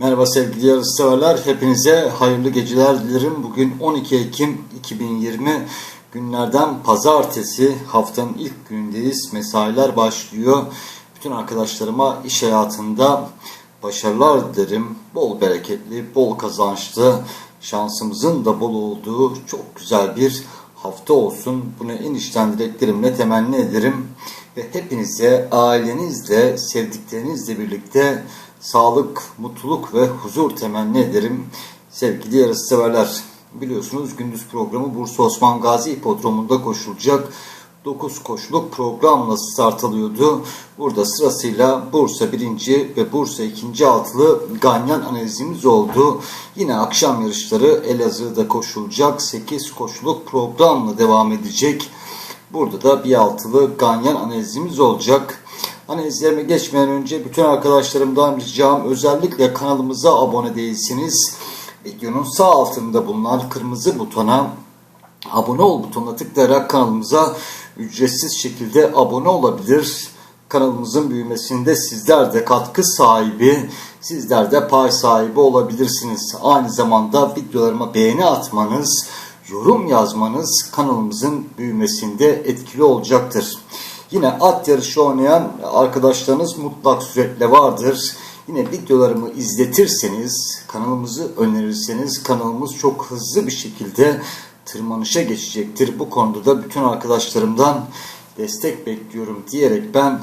Merhaba sevgili yarışseverler. Hepinize hayırlı geceler dilerim. Bugün 12 Ekim 2020 günlerden pazartesi haftanın ilk günündeyiz. Mesailer başlıyor. Bütün arkadaşlarıma iş hayatında başarılar dilerim. Bol bereketli, bol kazançlı, şansımızın da bol olduğu çok güzel bir hafta olsun. Bunu en içten dileklerimle temenni ederim. Ve hepinize ailenizle, sevdiklerinizle birlikte sağlık, mutluluk ve huzur temenni ederim. Sevgili yarışseverler, biliyorsunuz gündüz programı Bursa Osman Gazi Hipodromu'nda koşulacak. 9 koşuluk programla start alıyordu. Burada sırasıyla Bursa 1. ve Bursa 2. altılı ganyan analizimiz oldu. Yine akşam yarışları Elazığ'da koşulacak. 8 koşuluk programla devam edecek. Burada da bir altılı ganyan analizimiz olacak. Analizlerime geçmeden önce bütün arkadaşlarımdan ricam özellikle kanalımıza abone değilsiniz. Videonun sağ altında bulunan kırmızı butona abone ol butonuna tıklayarak kanalımıza ücretsiz şekilde abone olabilir. Kanalımızın büyümesinde sizler de katkı sahibi, sizler de pay sahibi olabilirsiniz. Aynı zamanda videolarıma beğeni atmanız, yorum yazmanız kanalımızın büyümesinde etkili olacaktır. Yine at yarışı oynayan arkadaşlarınız mutlak suretle vardır. Yine videolarımı izletirseniz, kanalımızı önerirseniz kanalımız çok hızlı bir şekilde tırmanışa geçecektir. Bu konuda da bütün arkadaşlarımdan destek bekliyorum diyerek ben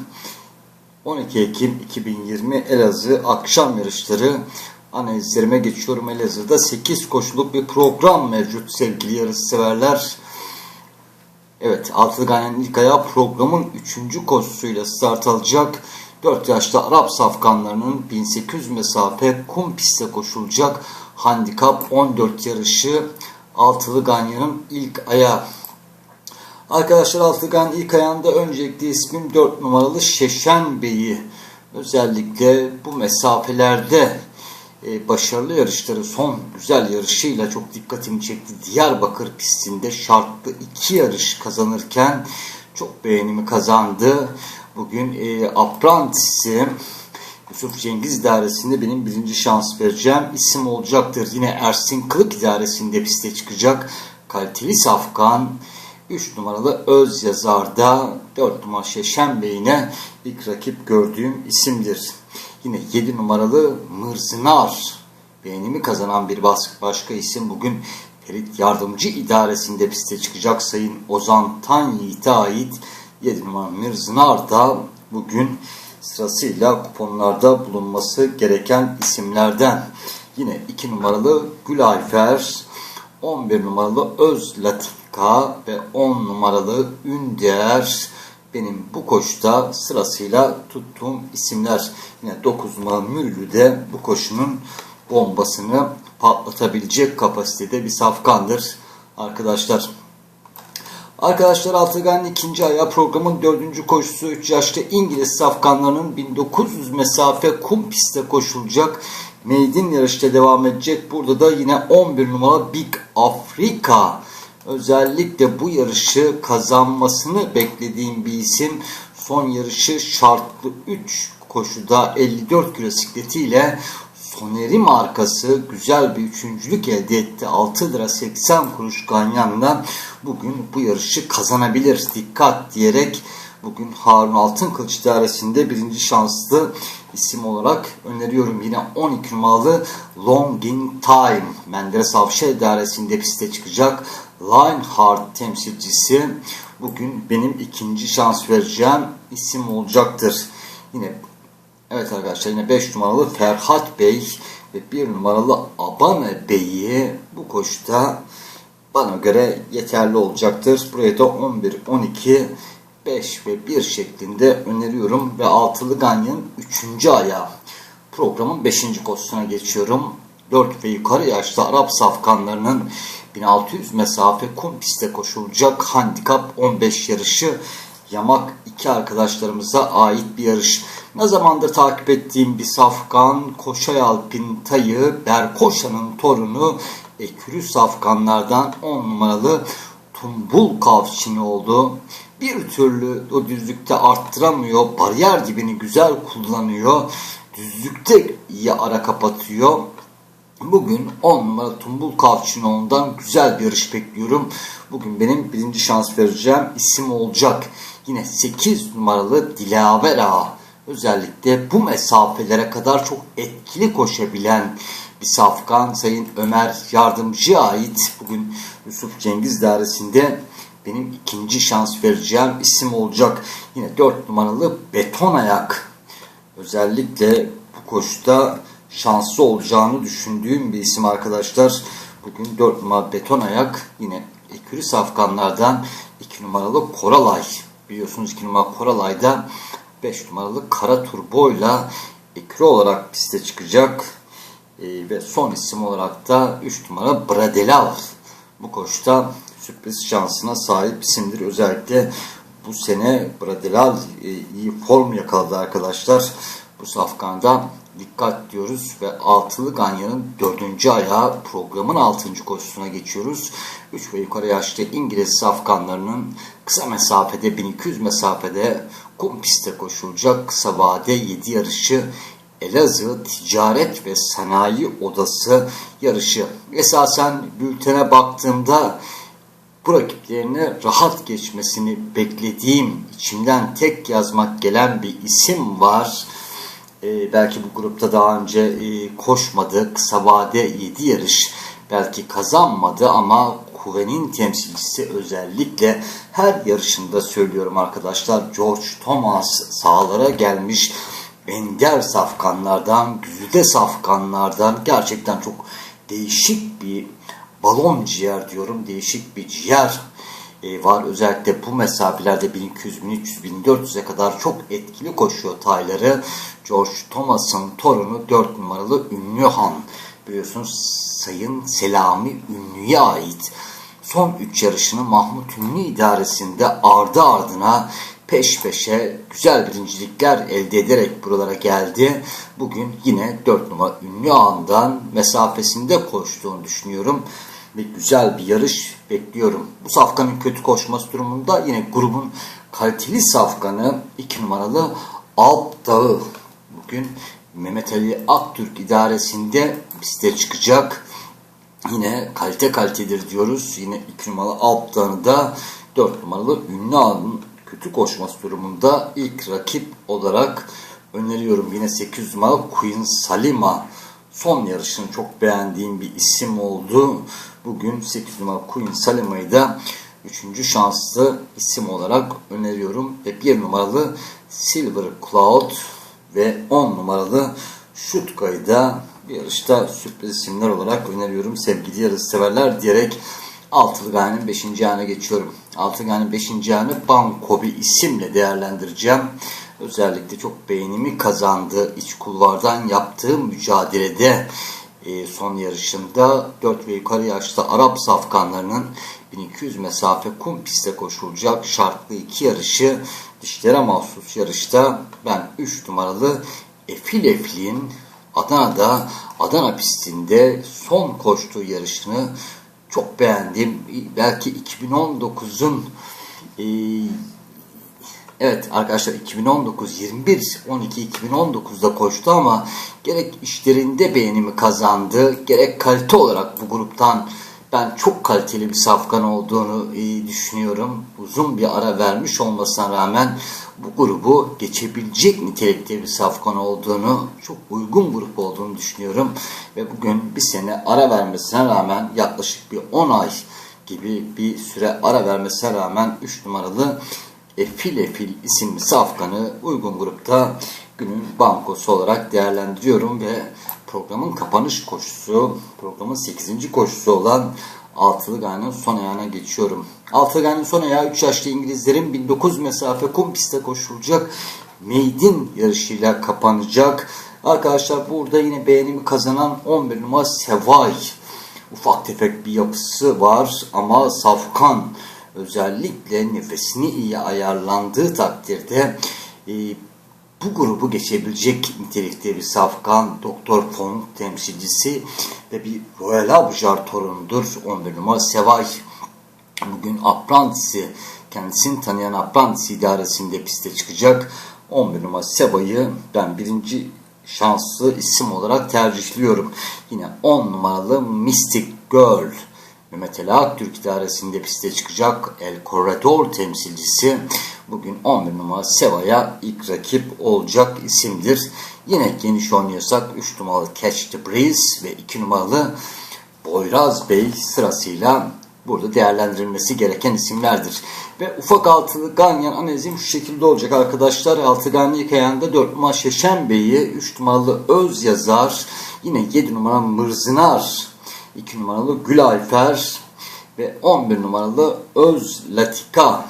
12 Ekim 2020 Elazığ akşam yarışları analizlerime geçiyorum. Elazığ'da 8 koşuluk bir program mevcut sevgili yarışseverler. Evet Altılı Ganyan'ın ilk ayağı programın 3. koşusuyla start alacak. 4 yaşta Arap safkanlarının 1800 mesafe kum pistte koşulacak. Handikap 14 yarışı Altılı Ganyan'ın ilk ayağı. Arkadaşlar Altılı Ganyan'ın ilk ayağında öncelikle ismim 4 numaralı Şeşen Bey'i özellikle bu mesafelerde e, başarılı yarışları son güzel yarışıyla çok dikkatimi çekti. Diyarbakır pistinde şartlı iki yarış kazanırken çok beğenimi kazandı. Bugün e, Apprentice'i Yusuf Cengiz idaresinde benim birinci şans vereceğim isim olacaktır. Yine Ersin Kılık idaresinde piste çıkacak. Kaliteli Safkan 3 numaralı Öz Yazar'da 4 numara Şeşen Bey'ine ilk rakip gördüğüm isimdir. Yine 7 numaralı Mırzınar beğenimi kazanan bir başka isim bugün Ferit Yardımcı idaresinde piste çıkacak Sayın Ozan Tan Yiğit'e ait 7 numaralı Mırzınar da bugün sırasıyla kuponlarda bulunması gereken isimlerden. Yine 2 numaralı Gülayfer, 11 numaralı Öz Latika ve 10 numaralı Ünder benim bu koşuda sırasıyla tuttuğum isimler. Yine 9 numaralı Mürlü de bu koşunun bombasını patlatabilecek kapasitede bir safkandır arkadaşlar. Arkadaşlar Altıgan'ın ikinci ayağı programın dördüncü koşusu 3 yaşta İngiliz safkanlarının 1900 mesafe kum pistte koşulacak. Maiden yarışta devam edecek. Burada da yine 11 numara Big Africa. Özellikle bu yarışı kazanmasını beklediğim bir isim. Son yarışı şartlı 3 koşuda 54 kilo sikletiyle Soneri markası güzel bir üçüncülük elde etti. 6 lira 80 kuruş ganyanla bugün bu yarışı kazanabilir. Dikkat diyerek bugün Harun Altınkılıç idaresinde birinci şanslı isim olarak öneriyorum. Yine 12 numaralı Longing Time Menderes Avşa idaresinde piste çıkacak. Lionheart temsilcisi bugün benim ikinci şans vereceğim isim olacaktır. Yine Evet arkadaşlar yine 5 numaralı Ferhat Bey ve 1 numaralı Abane Bey'i bu koşuda bana göre yeterli olacaktır. Buraya da 11, 12, 5 ve 1 şeklinde öneriyorum ve altılı ganyanın 3. ayağı. Programın 5. koşusuna geçiyorum. 4 ve yukarı yaşlı Arap safkanlarının 1600 mesafe kum pistte koşulacak handikap 15 yarışı yamak iki arkadaşlarımıza ait bir yarış. Ne zamandır takip ettiğim bir safkan Koşay Alpin Tayı Berkoşa'nın torunu Ekürü safkanlardan 10 numaralı Tumbul Kavşini oldu. Bir türlü o düzlükte arttıramıyor. Bariyer gibini güzel kullanıyor. düzlükte iyi ara kapatıyor. Bugün 10 numara Tumbul Kavçinoğlu'ndan güzel bir yarış bekliyorum. Bugün benim birinci şans vereceğim isim olacak. Yine 8 numaralı Dilaver Ağa. Özellikle bu mesafelere kadar çok etkili koşabilen bir safkan Sayın Ömer Yardımcı'ya ait. Bugün Yusuf Cengiz dairesinde benim ikinci şans vereceğim isim olacak. Yine 4 numaralı Beton Ayak. Özellikle bu koşuda şanslı olacağını düşündüğüm bir isim arkadaşlar. Bugün 4 numara beton ayak yine ekürü safkanlardan 2 numaralı Koralay. Biliyorsunuz 2 numara Koralay'da 5 numaralı Kara Turbo'yla ekürü olarak piste çıkacak. E, ve son isim olarak da 3 numara Bradelav. Bu koşta sürpriz şansına sahip isimdir. Özellikle bu sene Bradelav e, iyi form yakaladı arkadaşlar. Bu safkanda dikkat diyoruz ve altılı ganyanın dördüncü ayağı programın altıncı koşusuna geçiyoruz. 3 ve yukarı yaşlı İngiliz safkanlarının kısa mesafede 1200 mesafede kum pistte koşulacak kısa vade 7 yarışı Elazığ Ticaret ve Sanayi Odası yarışı. Esasen bültene baktığımda bu rakiplerine rahat geçmesini beklediğim, içimden tek yazmak gelen bir isim var e, belki bu grupta daha önce e, koşmadı. Kısa vade 7 yarış belki kazanmadı ama Kuve'nin temsilcisi özellikle her yarışında söylüyorum arkadaşlar George Thomas sahalara gelmiş ender safkanlardan, güzide safkanlardan gerçekten çok değişik bir balon ciğer diyorum. Değişik bir ciğer e, var. Özellikle bu mesafelerde 1200, 1300, 1400'e kadar çok etkili koşuyor tayları. George Thomas'ın torunu 4 numaralı Ünlü Han. Biliyorsunuz Sayın Selami Ünlü'ye ait. Son 3 yarışını Mahmut Ünlü idaresinde ardı ardına peş peşe güzel birincilikler elde ederek buralara geldi. Bugün yine 4 numara Ünlü Ağa'ndan mesafesinde koştuğunu düşünüyorum ve güzel bir yarış bekliyorum. Bu safkanın kötü koşması durumunda yine grubun kaliteli safkanı 2 numaralı Alp Dağı. Bugün Mehmet Ali Aktürk idaresinde piste çıkacak. Yine kalite kalitedir diyoruz. Yine 2 numaralı Alp Dağı'nı da 4 numaralı Ünlü Ağa'nın kötü koşması durumunda ilk rakip olarak öneriyorum. Yine 8 numaralı Queen Salima son yarışını çok beğendiğim bir isim oldu. Bugün 8 numara Queen Salima'yı da 3. şanslı isim olarak öneriyorum. Ve 1 numaralı Silver Cloud ve 10 numaralı Şutka'yı da bir yarışta sürpriz isimler olarak öneriyorum sevgili yarış severler diyerek Altılı Gaye'nin 5. ayağına geçiyorum. Altılı Gaye'nin 5. ayağını Bankobi isimle değerlendireceğim. Özellikle çok beğenimi kazandı. iç kulvardan yaptığı mücadelede e, son yarışında 4 ve yukarı yaşta Arap safkanlarının 1200 mesafe kum piste koşulacak şartlı iki yarışı dişlere mahsus yarışta ben 3 numaralı Efil Efil'in Adana'da Adana pistinde son koştuğu yarışını çok beğendim. Belki 2019'un e, Evet arkadaşlar 2019 21 12 2019'da koştu ama gerek işlerinde beğenimi kazandı gerek kalite olarak bu gruptan ben çok kaliteli bir safkan olduğunu e, düşünüyorum. Uzun bir ara vermiş olmasına rağmen bu grubu geçebilecek nitelikte bir safkan olduğunu, çok uygun grup olduğunu düşünüyorum. Ve bugün bir sene ara vermesine rağmen yaklaşık bir 10 ay gibi bir süre ara vermesine rağmen 3 numaralı Efil Efil isimli safkanı uygun grupta günün bankosu olarak değerlendiriyorum ve programın kapanış koşusu, programın 8. koşusu olan Altılı Gaye'nin son ayağına geçiyorum. Altılı Gaye'nin son ayağı 3 yaşlı İngilizlerin 1900 mesafe kum pistte koşulacak Meydin yarışıyla kapanacak. Arkadaşlar burada yine beğenimi kazanan 11 numara Sevay. Ufak tefek bir yapısı var ama Safkan özellikle nefesini iyi ayarlandığı takdirde e, bu grubu geçebilecek nitelikte bir safkan Doktor Fon temsilcisi ve bir Royal Abjar torunudur. 11 numara Sevay. Bugün Aprantisi kendisini tanıyan Aprantisi idaresinde piste çıkacak. 11 numara Sevay'ı ben birinci şanslı isim olarak tercihliyorum. Yine 10 numaralı Mystic Girl. Ali Aktürk idaresinde piste çıkacak El Corredor temsilcisi. Bugün 11 numara Seva'ya ilk rakip olacak isimdir. Yine geniş oynuyorsak 3 numaralı Catch the Breeze ve 2 numaralı Boyraz Bey sırasıyla burada değerlendirilmesi gereken isimlerdir. Ve ufak altılı ganyan analizim şu şekilde olacak arkadaşlar. Altı ganyan ilk ayağında 4 numara Şeşen Bey'i, 3 numaralı Öz Yazar, yine 7 numara Mırzınar, 2 numaralı Gülayfer ve 11 numaralı Öz Latika.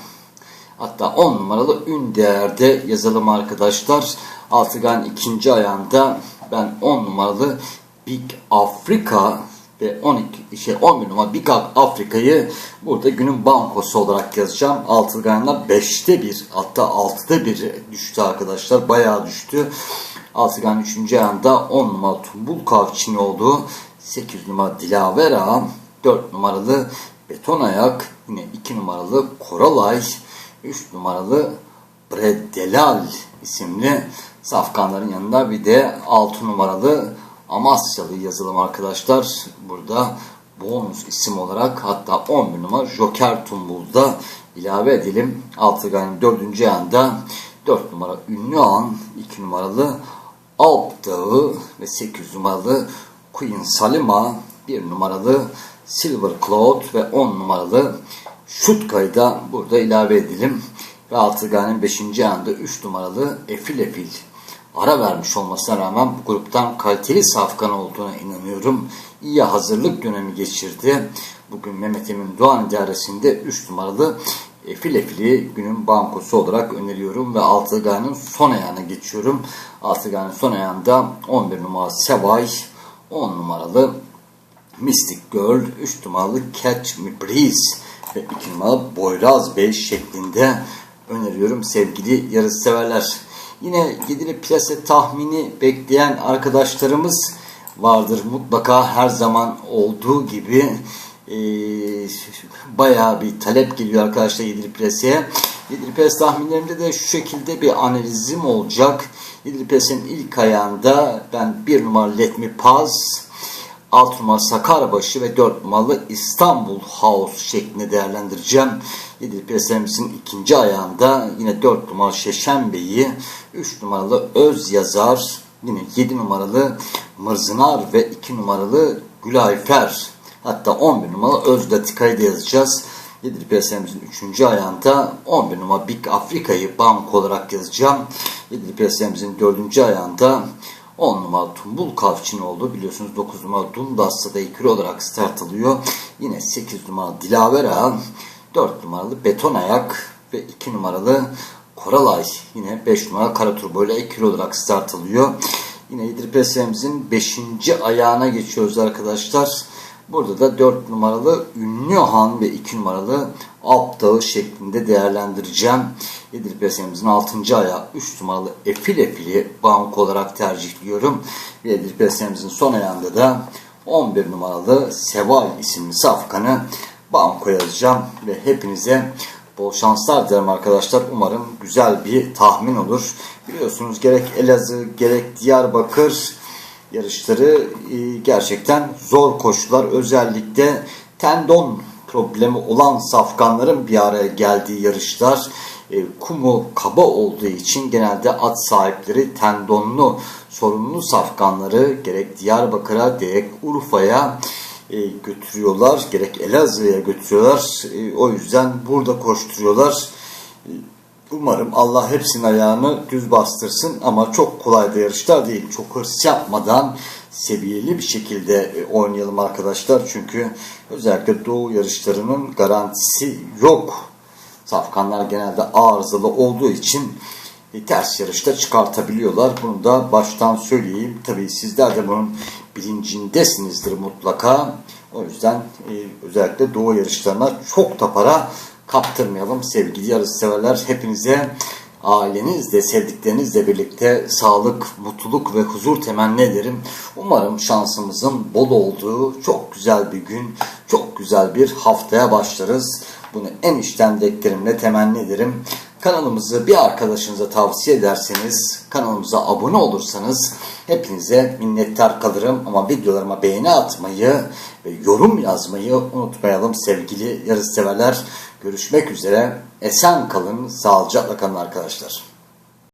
Hatta 10 numaralı ün değerde yazalım arkadaşlar. Altıgan ikinci ayağında ben 10 numaralı Big Afrika ve 12 şey 11 numara Big Afrika'yı burada günün bankosu olarak yazacağım. Altıgan'la 5'te 1 hatta 6'da 1 düştü arkadaşlar. Bayağı düştü. Altıgan 3. ayağında 10 numara Tumbul Kavçin oldu. 8 numara Dilavera, 4 numaralı Beton Ayak, yine 2 numaralı Koralay, 3 numaralı Bredelal isimli safkanların yanında bir de 6 numaralı Amasyalı yazılım arkadaşlar. Burada bonus isim olarak hatta 11 numara Joker Tumbul'da ilave edelim. Altıgan'ın 4. ayağında 4 numara Ünlü An, 2 numaralı Alp Dağı ve 8 numaralı Queen Salima, 1 numaralı Silver Cloud ve 10 numaralı Şutka'yı da burada ilave edelim. Ve Altıgan'ın 5. ayağında 3 numaralı Efil Efil ara vermiş olmasına rağmen bu gruptan kaliteli safkan olduğuna inanıyorum. İyi hazırlık dönemi geçirdi. Bugün Mehmet Emin Doğan idaresinde 3 numaralı Efil Efil'i günün bankosu olarak öneriyorum ve Altıgan'ın son ayağına geçiyorum. Altıgan'ın son ayağında 11 numaralı Sevay, 10 numaralı Mystic Girl, 3 numaralı Catch Me Breeze ve 2 numaralı Boyraz Bey şeklinde öneriyorum sevgili yarışseverler. Yine yedili plase tahmini bekleyen arkadaşlarımız vardır. Mutlaka her zaman olduğu gibi e, bayağı bir talep geliyor arkadaşlar. Yedili plase tahminlerimde de şu şekilde bir analizim olacak. Yedili plasenin ilk ayağında ben bir numaralı Let Me Pass, 6 numaralı Sakarbaşı ve 4 numaralı İstanbul House şeklinde değerlendireceğim. Yedili Presemizin ikinci ayağında yine 4 numaralı Şeşen Bey'i, 3 numaralı Öz Yazar, yine 7 numaralı Mırzınar ve 2 numaralı Gülayfer. Hatta 11 numaralı Öz Latika'yı da yazacağız. Yedili Presemizin 3. ayağında 11 numara Big Afrika'yı bank olarak yazacağım. Yedili Presemizin 4. ayağında 10 numara Tumbul Kavçin oldu. Biliyorsunuz 9 numara Dundas'ta da ikili olarak start alıyor. Yine 8 numara Dilavera, 4 numaralı Beton Ayak ve 2 numaralı Koralay. Yine 5 numara Kara Turbo ile ikili olarak start alıyor. Yine İdri PSM'imizin 5. ayağına geçiyoruz arkadaşlar. Burada da 4 numaralı Ünlü Han ve 2 numaralı Alp şeklinde değerlendireceğim. Yedili Presemizin 6. ayağı 3 numaralı Efil Efil'i bank olarak tercihliyorum. Ve Yedili Presemizin son ayağında da 11 numaralı Seval isimli safkanı banko yazacağım. Ve hepinize bol şanslar dilerim arkadaşlar. Umarım güzel bir tahmin olur. Biliyorsunuz gerek Elazığ gerek Diyarbakır yarışları e, gerçekten zor koşular. Özellikle tendon problemi olan safkanların bir araya geldiği yarışlar. E, kumu kaba olduğu için genelde at sahipleri tendonlu sorunlu safkanları gerek Diyarbakır'a gerek Urfa'ya e, götürüyorlar. Gerek Elazığ'a götürüyorlar. o yüzden burada koşturuyorlar. Umarım Allah hepsinin ayağını düz bastırsın ama çok kolay da yarışlar değil. Çok hırs yapmadan seviyeli bir şekilde e, oynayalım arkadaşlar. Çünkü özellikle doğu yarışlarının garantisi yok. Safkanlar genelde arızalı olduğu için e, ters yarışta çıkartabiliyorlar. Bunu da baştan söyleyeyim. Tabii sizler de bunun bilincindesinizdir mutlaka. O yüzden e, özellikle doğu yarışlarına çok da para kaptırmayalım sevgili yarışseverler. Hepinize ailenizle, sevdiklerinizle birlikte sağlık, mutluluk ve huzur temenni ederim. Umarım şansımızın bol olduğu çok güzel bir gün, çok güzel bir haftaya başlarız. Bunu en içten dileklerimle temenni ederim. Kanalımızı bir arkadaşınıza tavsiye ederseniz, kanalımıza abone olursanız hepinize minnettar kalırım. Ama videolarıma beğeni atmayı ve yorum yazmayı unutmayalım sevgili yarışseverler. Görüşmek üzere. Esen kalın, sağlıcakla kalın arkadaşlar.